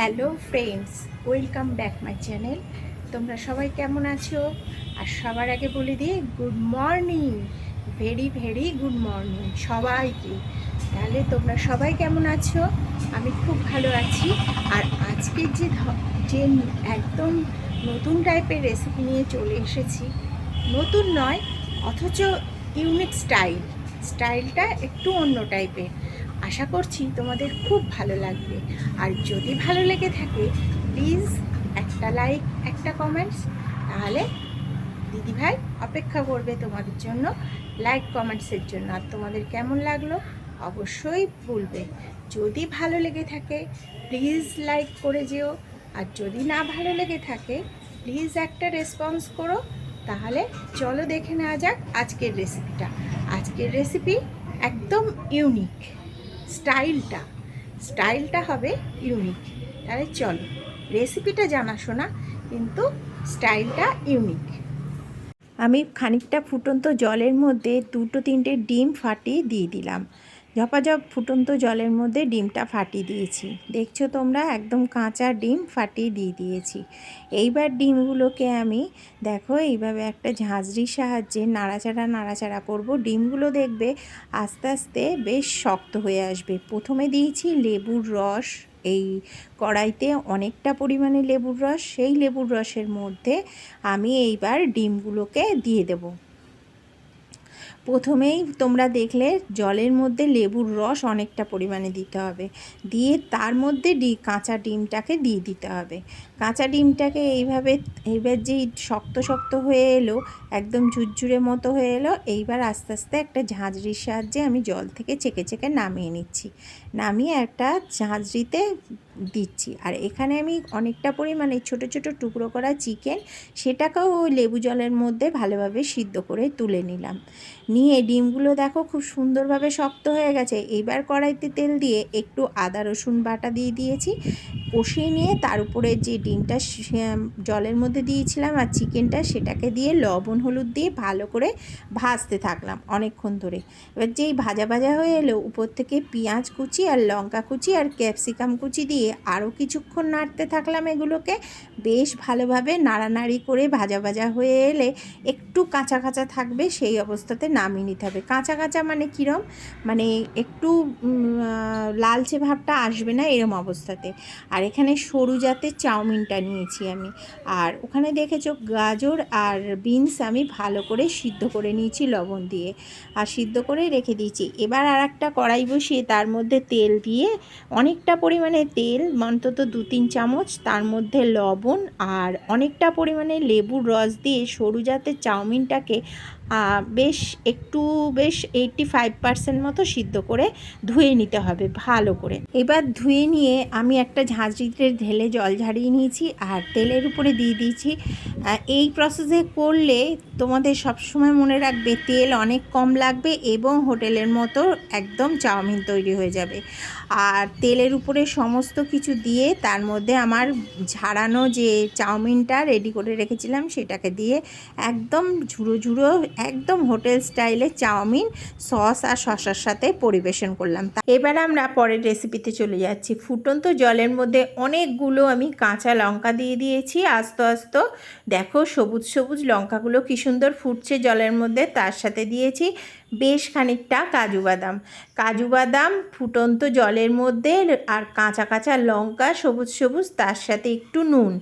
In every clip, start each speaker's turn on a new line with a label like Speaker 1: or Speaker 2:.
Speaker 1: Hello friends, welcome back my channel. তোমরা সবাই কেমন আছো? আর সবার আগে বলে দিই, good morning, very very good morning সবাইকে। তাহলে তোমরা সবাই কেমন আছো? আমি খুব ভালো আছি। আর আজকের যে যে একদম নতুন টাইপের রেসিপি নিয়ে চলে এসেছি, নতুন নয়, অথচ ইউনিক স্টাইল স্টাইলটা একটু অন্য টাইপের আশা করছি তোমাদের খুব ভালো লাগবে। আর যদি ভালো লেগে থাকে প্লিজ একটা লাইক একটা কমেন্টস তাহলে দিদিভাই অপেক্ষা করবে তোমাদের জন্য লাইক কমেন্টসের জন্য। আর তোমাদের কেমন লাগল? অবশ্যই বলবে। যদি ভালো লেগে থাকে প্লিজ লাইক করে যেও। আর যদি না ভালো লেগে থাকে প্লিজ একটা রেসপন্স করো। তাহলে চলো দেখে নেওয়া যাক আজকের রেসিপিটা আজকের রেসিপি একদম ইউনিক স্টাইলটা। স্টাইলটা হবে ইউনিক। তাহলে চলো রেসিপিটা জানাশোনা কিন্তু স্টাইলটা ইউনিক। আমি খানিকটা ফুটন্ত জলের মধ্যে দুটো তিনটে ডিম ফাটিয়ে দিয়ে দিলাম। ঝপাঝপ ফুটন্ত জলের মধ্যে ডিমটা ফাটিয়ে দিয়েছি। দেখছ তোমরা? একদম কাঁচা ডিম ফাটিয়ে দিয়ে দিয়েছি। এইবার ডিমগুলোকে আমি, দেখো এইভাবে একটা ঝাঁঝরির সাহায্যে নাড়াচাড়া নাড়াচাড়া করব। ডিমগুলো দেখবে আস্তে আস্তে বেশ শক্ত হয়ে আসবে। প্রথমে দিয়েছি লেবুর রস। এই কড়াইতে অনেকটা পরিমাণে লেবুর রস। সেই লেবুর রসের মধ্যে আমি এইবার ডিমগুলোকে দিয়ে দেবো। প্রথমেই তোমরা দেখলে জলের মধ্যে লেবুর রস অনেকটা পরিমাণে দিতে হবে। দিয়ে তার মধ্যে ডি, কাঁচা ডিমটাকে দিয়ে দিতে হবে। কাঁচা ডিমটাকে এইভাবে, এইবার যেই শক্ত শক্ত হয়ে এলো, একদম ঝুরঝুরে মতো হয়ে এলো, এইবার আস্তে আস্তে একটা ঝাঁঝরির সাহায্যে আমি জল থেকে চেকে চেকে নামিয়ে নিচ্ছি। নামিয়ে একটা ঝাঁঝরিতে দিচ্ছি। আর এখানে আমি অনেকটা পরিমাণে ছোট ছোট টুকরো করা চিকেন, সেটাকেও ওই লেবু জলের মধ্যে ভালোভাবে সিদ্ধ করে তুলে নিলাম। নিয়ে ডিমগুলো দেখো খুব সুন্দরভাবে শক্ত হয়ে গেছে। এইবার কড়াইতে তেল দিয়ে একটু আদা, রসুন বাটা দিয়ে দিয়েছি। কষিয়ে নিয়ে তার উপরে যে ডিমটা জলের মধ্যে দিয়েছিলাম আর চিকেনটা, সেটাকে দিয়ে লবণ, হলুদ দিয়ে ভালো করে ভাজতে থাকলাম অনেকক্ষণ ধরে। এবার যেই ভাজা ভাজা হয়ে এলো, উপর থেকে পেঁয়াজ কুচি আর লঙ্কা কুচি আর ক্যাপসিকাম কুচি দিয়ে আরও কিছুক্ষণ নাড়তে থাকলাম এগুলোকে। বেশ ভালোভাবে নাড়ানাড়ি করে ভাজা ভাজা হয়ে এলে একটু কাঁচা কাঁচা থাকবে, সেই অবস্থাতে নামিয়ে নিতে হবে। কাঁচা কাঁচা মানে কীরম? মানে একটু লালচে ভাবটা আসবে না এরম অবস্থাতে। আর এখানে সরু জাতের চাউমিনটা নিয়েছি আমি। আর ওখানে দেখেছ গাজর আর বিনস আমি ভালো করে সিদ্ধ করে নিয়েছি লবণ দিয়ে। আর সিদ্ধ করে রেখে দিয়েছি। এবার আর একটা কড়াই বসিয়ে তার মধ্যে তেল দিয়ে অনেকটা পরিমাণে তেল, অন্তত দু তিন চামচ, তার মধ্যে লবণ আর অনেকটা পরিমাণে লেবুর রস দিয়ে সরু জাতের চাউমিনটাকে বেশ একটু, বেশ এইটটি ফাইভ পার্সেন্ট মতো সিদ্ধ করে ধুয়ে নিতে হবে, ভালো করে। এবার ধুয়ে নিয়ে আমি একটা ঝাঁঝরিতে ঢেলে জল ঝাড়িয়ে নিয়েছি আর তেলের উপরে দিয়ে দিয়েছি। এই প্রসেসে করলে তোমাদের সবসময় মনে রাখবে, তেল অনেক কম লাগবে এবং হোটেলের মতো একদম চাউমিন তৈরি হয়ে যাবে। আর তেলের উপরে সমস্ত কিছু দিয়ে তার মধ্যে আমার ঝাড়ানো যে চাউমিনটা রেডি করে রেখেছিলাম, সেটাকে দিয়ে একদম ঝুড়ো ঝুড়ো একদম হোটেল স্টাইলে চাউমিন, সস আর শসার সাথে পরিবেশন করলাম। এবার আমরা পরের রেসিপিতে চলে যাচ্ছি। ফুটন্ত জলের মধ্যে অনেকগুলো আমি কাঁচা লঙ্কা দিয়ে দিয়েছি। আস্তে আস্তে দেখো সবুজ সবুজ লঙ্কাগুলো কি সুন্দর ফুটছে জলের মধ্যে, তার সাথে দিয়েছি বেশ খানিকটা কাজু বাদাম। কাজু বাদাম ফুটন্ত জলের মধ্যে আর কাঁচা কাঁচা লঙ্কা, সবুজ সবুজ, তার সাথে একটু নুন।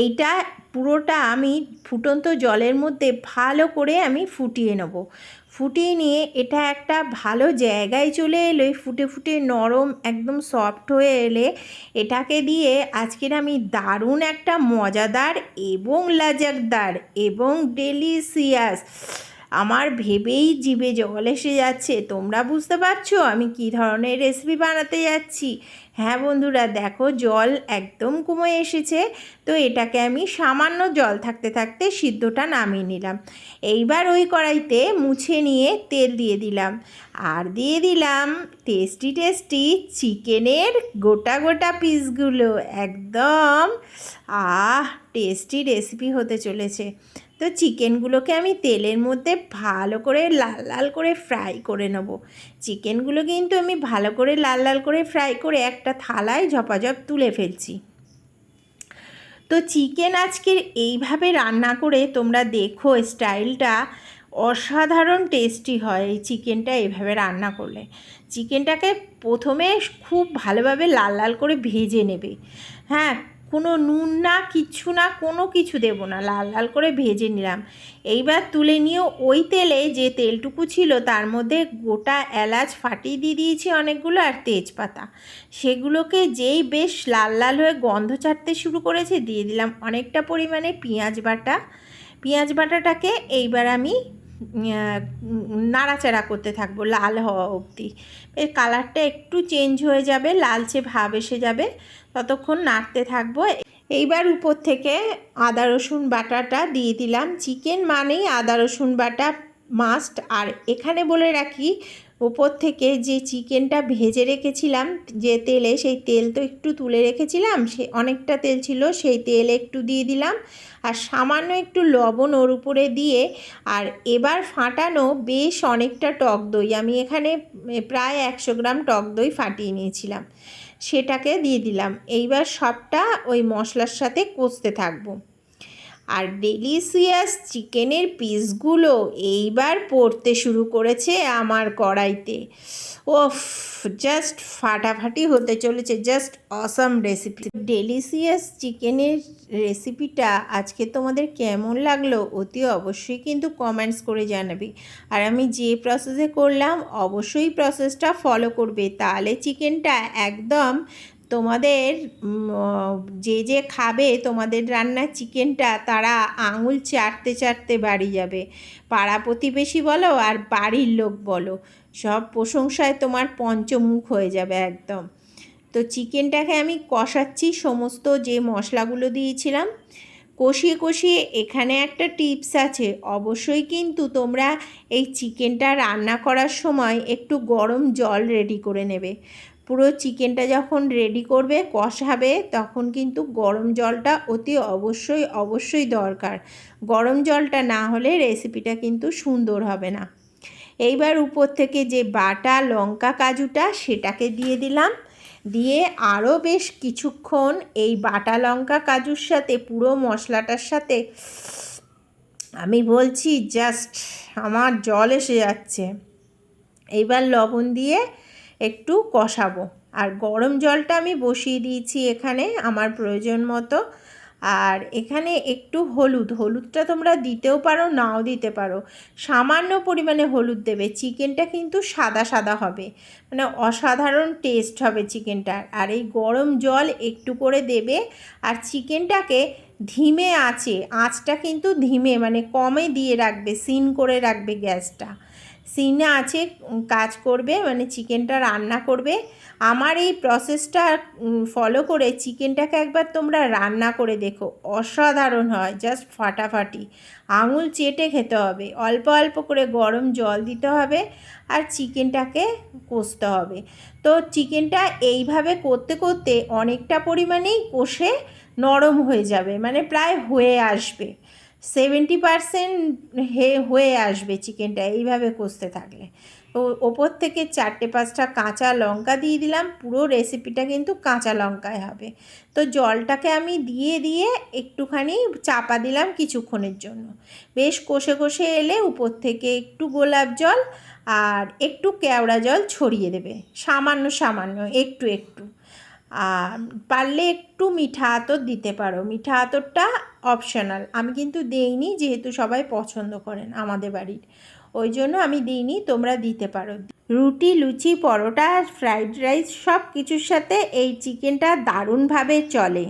Speaker 1: এইটা পুরোটা আমি ফুটন্ত জলের মধ্যে ভালো করে আমি ফুটিয়ে নেব। ফুটিয়ে নিয়ে এটা একটা ভালো জায়গায় চলে এলো। ফুটে ফুটে নরম, একদম সফট হয়ে এলে এটাকে দিয়ে আজকের আমি দারুণ একটা মজাদার এবং লাজাকদার এবং ডেলিসিয়াস আমার ভেবেই জিভে জল এসে যাচ্ছে। তোমরা বুঝতে পারছ আমি কী ধরনের রেসিপি বানাতে যাচ্ছি? হ্যাঁ বন্ধুরা, দেখো জল একদম কমে এসেছে। তো এটাকে আমি সামান্য জল থাকতে থাকতে সিদ্ধটা নামিয়ে নিলাম। এইবার ওই কড়াইতে মুছে নিয়ে তেল দিয়ে দিলাম। আর দিয়ে দিলাম টেস্টি টেস্টি চিকেনের গোটা গোটা পিসগুলো। একদম, আহ টেস্টি রেসিপি হতে চলেছে। তো চিকেনগুলোকে আমি তেলের মধ্যে ভালো করে লাল লাল করে ফ্রাই করে নেব। চিকেনগুলো কিন্তু আমি ভালো করে লাল লাল করে ফ্রাই করে একটা থালায় ঝপাঝপ তুলে ফেলছি। তো চিকেন আজকের এইভাবে রান্না করে তোমরা দেখো স্টাইলটা অসাধারণ টেস্টি হয় এই চিকেনটা এইভাবে রান্না করলে। চিকেনটাকে প্রথমে খুব ভালোভাবে লাল লাল করে ভেজে নেবে। হ্যাঁ কোনো নুন না, কিচ্ছু না, কোনো কিছু দেবো না। লাল লাল করে ভেজে নিলাম। এইবার তুলে নিয়ে ওই তেলে যে তেলটুকু ছিল, তার মধ্যে গোটা এলাচ ফাটিয়ে দিয়ে দিয়েছি অনেকগুলো আর তেজপাতা। সেগুলোকে যেই বেশ লাল লাল হয়ে গন্ধ ছাড়তে শুরু করেছে, দিয়ে দিলাম অনেকটা পরিমাণে পেঁয়াজ বাটা। পেঁয়াজ বাটাটাকে এইবার আমি নাড়াচাড়া করতে থাকব লাল হওয়া অবধি। এর কালারটা একটু চেঞ্জ হয়ে যাবে, লালচে ভাব এসে যাবে। ততক্ষণ নাড়তে থাকব। এইবার উপর থেকে আদা, রসুন বাটাটা দিয়ে দিলাম। চিকেন মানেই আদা, রসুন বাটা মাস্ট আর এখানে বলে রাখি ওপর থেকে যে চিকেনটা ভেজে রেখেছিলাম, যে তেলে, সেই তেল তো একটু তুলে রেখেছিলাম, সে অনেকটা তেল ছিল, সেই তেল একটু দিয়ে দিলাম। আর সামান্য একটু লবণ ওর উপরে দিয়ে, আর এবার ফাটানো বেশ অনেকটা টক দই। আমি এখানে প্রায় একশো গ্রাম টক দই ফাটিয়ে নিয়েছিলাম। সেটাকে দিয়ে দিলাম। এইবার সবটা ওই মশলার সাথে কষতে থাকব। আর ডেলিসিয়াস চিকেনের পিসগুলো এইবার পড়তে শুরু করেছে আমার কড়াইতে। ওফ জাস্ট ফাটাফাটি হতে চলেছে জাস্ট অসাম রেসিপি ডেলিসিয়াস চিকেনের রেসিপিটা আজকে তোমাদের কেমন লাগল অতি অবশ্যই কিন্তু কমেন্টস করে জানাবে। আর আমি যে প্রসেসে করলাম, অবশ্যই প্রসেসটা ফলো করবে। তাহলে চিকেনটা একদম তোমাদের যে যে খাবে তোমাদের রান্নার চিকেনটা, তারা আঙুল চাটতে চাটতে বাড়ি যাবে। পাড়া প্রতিবেশী বলো আর বাড়ির লোক বলো, সব প্রশংসায় তোমার পঞ্চমুখ হয়ে যাবে একদম। তো চিকেনটাকে আমি কষাচ্ছি সমস্ত যে মশলাগুলো দিয়েছিলাম। কষিয়ে কষিয়ে এখানে একটা টিপস আছে, অবশ্যই কিন্তু তোমরা এই চিকেনটা রান্না করার সময় একটু গরম জল রেডি করে নেবে। পুরো চিকেনটা যখন রেডি করবে, কষাবে, তখন কিন্তু গরম জলটা অতি অবশ্যই অবশ্যই দরকার। গরম জলটা না হলে রেসিপিটা কিন্তু সুন্দর হবে না। এইবার উপর থেকে যে বাটা লঙ্কা কাজুটা, সেটাকে দিয়ে দিলাম। দিয়ে আরও বেশ কিছুক্ষণ এই বাটা লঙ্কা কাজুর সাথে, পুরো মশলাটার সাথে, আমি বলছি, জাস্ট আমার জল এসে যাচ্ছে। এইবার লবণ দিয়ে একটু কষাবো। আর গরম জলটা আমি বসিয়ে দিয়েছি এখানে আমার প্রয়োজন মতো। আর এখানে একটু হলুদ, হলুদটা তোমরা দিতেও পারো, নাও দিতে পারো। সামান্য পরিমাণে হলুদ দেবে, চিকেনটা কিন্তু সাদা সাদা হবে। মানে অসাধারণ টেস্ট হবে চিকেনটার। আর এই গরম জল একটু করে দেবে। আর চিকেনটাকে ধিমে আছে, আঁচটা কিন্তু ধিমে মানে কমে দিয়ে রাখবে, সিন করে রাখবে গ্যাসটা। সিনে আছে, কাজ করবে মানে চিকেনটা রান্না করবে। আমার এই প্রসেসটা ফলো করে চিকেনটাকে একবার তোমরা রান্না করে দেখো। অসাধারণ হয় জাস্ট ফাটাফাটি। আঙুল চেটে খেতে হবে, অল্প অল্প করে গরম জল দিতে হবে আর চিকেনটাকে কষতে হবে। তো চিকেনটা এইভাবে করতে করতে অনেকটা পরিমাণেই কষে নরম হয়ে যাবে মানে প্রায় হয়ে আসবে। সেভেন্টি পারসেন্ট হে, হয়ে আসবে চিকেনটা এইভাবে কষতে থাকলে। তো ওপর থেকে চারটে পাঁচটা কাঁচা লঙ্কা দিয়ে দিলাম, পুরো রেসিপিটা কিন্তু কাঁচা লঙ্কায় হবে। তো জলটাকে আমি দিয়ে দিয়ে একটুখানি চাপা দিলাম কিছুক্ষণের জন্য। বেশ কষে কষে এলে উপর থেকে একটু গোলাপ জল আর একটু কেওড়া জল ছড়িয়ে দেবে, সামান্য সামান্য, একটু একটু। পারলে একটু মিঠা আতর দিতে পারো। মিঠা আতরটা অপশনাল আমি কিন্তু দেইনি, যেহেতু সবাই পছন্দ করেন আমাদের বাড়ির। ওই জন্য আমি দিইনি, তোমরা দিতে পারো। রুটি, লুচি, পরোটা ফ্রাইড রাইস সব কিছুর সাথে এই চিকেনটা দারুণভাবে চলে।